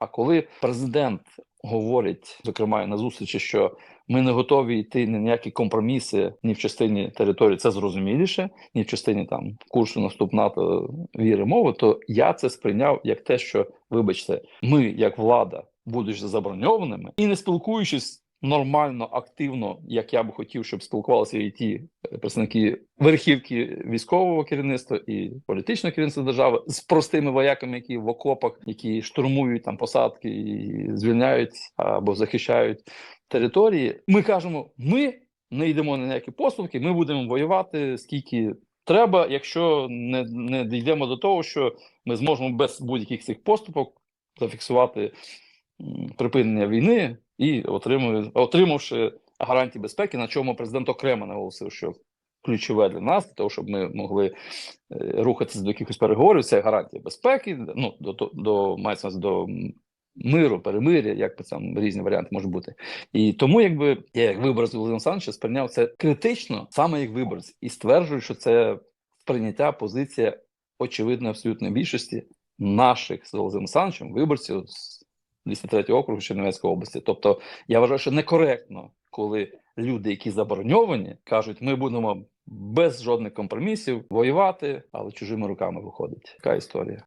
А коли президент говорить, зокрема на зустрічі, що ми не готові йти на ніякі компроміси ні в частині території, це зрозуміліше, ні в частині там курсу наступ НАТО віри мови, то я це сприйняв як те, що, вибачте, ми, як влада, будучи заброньованими і не спілкуючись нормально, активно, як я би хотів, щоб спілкувалися і ті е, представники верхівки військового керівництва і політичного керівництва держави з простими вояками, які в окопах, які штурмують там посадки і звільняють або захищають території. Ми кажемо, ми не йдемо на ніякі поступки, ми будемо воювати скільки треба, якщо не, не дійдемо до того, що ми зможемо без будь-яких цих поступок зафіксувати припинення війни і отримує, отримавши гарантії безпеки, на чому президент окремо наголосив, що ключове для нас, для того, щоб ми могли е, рухатися до якихось переговорів, це гарантія безпеки, ну до, до, до мається до миру, перемиря, як би там різні варіанти можуть бути. І тому, якби я як виборець Володимира Олександровича сприйняв це критично, саме як виборець, і стверджую, що це сприйняття позиція очевидно абсолютної більшості наших з Володимиром Олександровичем виборців 203 округу Чернівецької області. Тобто я вважаю, що некоректно, коли люди, які забороньовані, кажуть, ми будемо без жодних компромісів воювати, але чужими руками виходить. Така історія.